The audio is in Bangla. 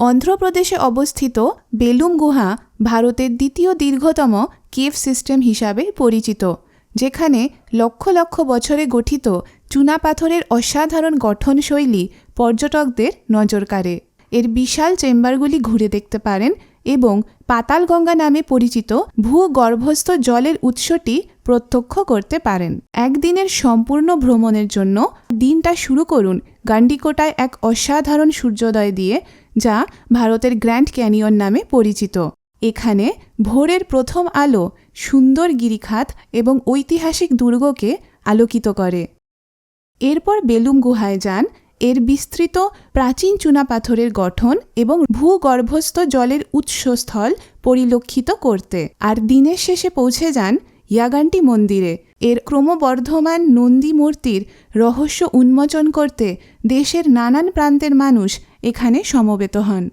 অন্ধ্রপ্রদেশে অবস্থিত বেলুম গুহা ভারতের দ্বিতীয় দীর্ঘতম কেভ সিস্টেম হিসাবে পরিচিত, যেখানে লক্ষ লক্ষ বছরে গঠিত চুনাপাথরের অসাধারণ গঠনশৈলী পর্যটকদের নজর কাড়ে। এর বিশাল চেম্বারগুলি ঘুরে দেখতে পারেন এবং পাতালগঙ্গা নামে পরিচিত ভূগর্ভস্থ জলের উৎসটি প্রত্যক্ষ করতে পারেন। একদিনের সম্পূর্ণ ভ্রমণের জন্য দিনটা শুরু করুন গান্ডিকোটায় এক অসাধারণ সূর্যোদয় দিয়ে, যা ভারতের গ্র্যান্ড ক্যানিয়ন নামে পরিচিত। এখানে ভোরের প্রথম আলো সুন্দর গিরিখাত এবং ঐতিহাসিক দুর্গকে আলোকিত করে। এরপর বেলুম গুহায় যান। এর বিস্তৃত প্রাচীন চুনাপাথরের গঠন এবং ভূগর্ভস্থ জলের উৎসস্থল পরিলক্ষিত করতে। আর দিনের শেষে পৌঁছে যান ইয়াগান্টি মন্দিরে। এর ক্রমবর্ধমান নন্দী মূর্তির রহস্য উন্মোচন করতে দেশের নানান প্রান্তের মানুষ এখানে সমবেত হন।